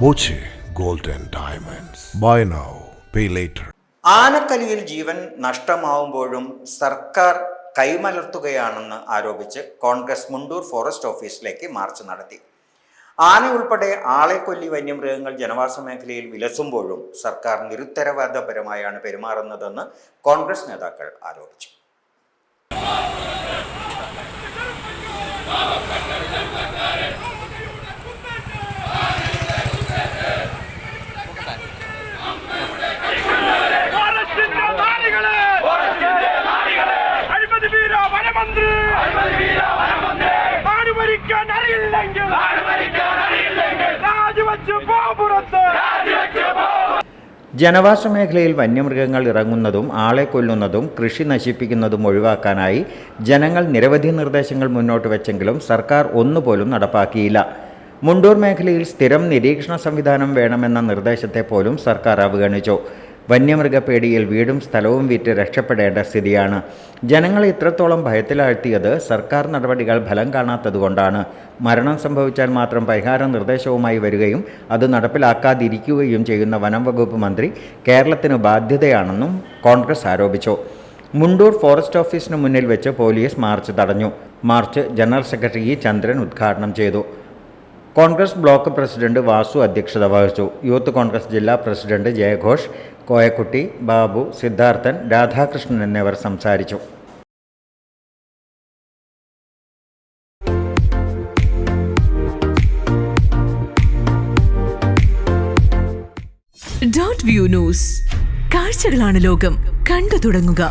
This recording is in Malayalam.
Boche gold and Diamonds. Buy now, pay later. ആനക്കലിയിൽ ജീവൻ നഷ്ടമാവുമ്പോഴും സർക്കാർ കൈമലർത്തുകയാണെന്ന് ആരോപിച്ച് കോൺഗ്രസ് മുണ്ടൂർ ഫോറസ്റ്റ് ഓഫീസിലേക്ക് മാർച്ച് നടത്തി ആന ഉൾപ്പെടെ ആളെ കൊല്ലി വന്യമൃഗങ്ങൾ ജനവാസ മേഖലയിൽ വിലസുമ്പോഴും സർക്കാർ നിരുത്തരവാദപരമായാണ് പെരുമാറുന്നതെന്ന് കോൺഗ്രസ് നേതാക്കൾ ആരോപിച്ചു വനമന്ത്രി. നാട് അറിയില്ലെങ്കിൽ. രാജിവെച്ച് പോപുറത്ത്. ജനവാസ മേഖലയിൽ വന്യമൃഗങ്ങൾ ഇറങ്ങുന്നതും ആളെ കൊല്ലുന്നതും കൃഷി നശിപ്പിക്കുന്നതും ഒഴിവാക്കാനായി ജനങ്ങൾ നിരവധി നിർദ്ദേശങ്ങൾ മുന്നോട്ട് വെച്ചെങ്കിലും സർക്കാർ ഒന്നുപോലും നടപ്പാക്കിയില്ല. മുണ്ടൂർ മേഖലയിൽ സ്ഥിരം നിരീക്ഷണ സംവിധാനം വേണമെന്ന നിർദ്ദേശത്തെ പോലും സർക്കാർ അവഗണിച്ചു. വന്യമൃഗപ്പേടിയിൽ വീടും സ്ഥലവും വിറ്റ് രക്ഷപ്പെടേണ്ട സ്ഥിതിയാണ്. ജനങ്ങളെ ഇത്രത്തോളം ഭയത്തിലാഴ്ത്തിയത് സർക്കാർ നടപടികൾ ഫലം കാണാത്തതുകൊണ്ടാണ്. മരണം സംഭവിച്ചാൽ മാത്രം പരിഹാര നിർദ്ദേശവുമായി വരികയും അത് നടപ്പിലാക്കാതിരിക്കുകയും ചെയ്യുന്ന വനം വകുപ്പ് മന്ത്രി കേരളത്തിന് ബാധ്യതയാണെന്നും കോൺഗ്രസ് ആരോപിച്ചു. മുണ്ടൂർ ഫോറസ്റ്റ് ഓഫീസിന് മുന്നിൽ വെച്ച് പോലീസ് മാർച്ച് തടഞ്ഞു. മാർച്ച് ജനറൽ സെക്രട്ടറി ചന്ദ്രൻ ഉദ്ഘാടനം ചെയ്തു. കോൺഗ്രസ് ബ്ലോക്ക് പ്രസിഡന്റ് വാസു അധ്യക്ഷത വഹിച്ചു. യൂത്ത് കോൺഗ്രസ് ജില്ലാ പ്രസിഡന്റ് ജയഘോഷ് കോയക്കുട്ടി ബാബു സിദ്ധാർത്ഥൻ രാധാകൃഷ്ണൻ എന്നിവർ സംസാരിച്ചു. ഡോട്ട് വ്യൂ ന്യൂസ് കാഴ്ചകളാണ് ലോകം. കണ്ടു തുടങ്ങുക.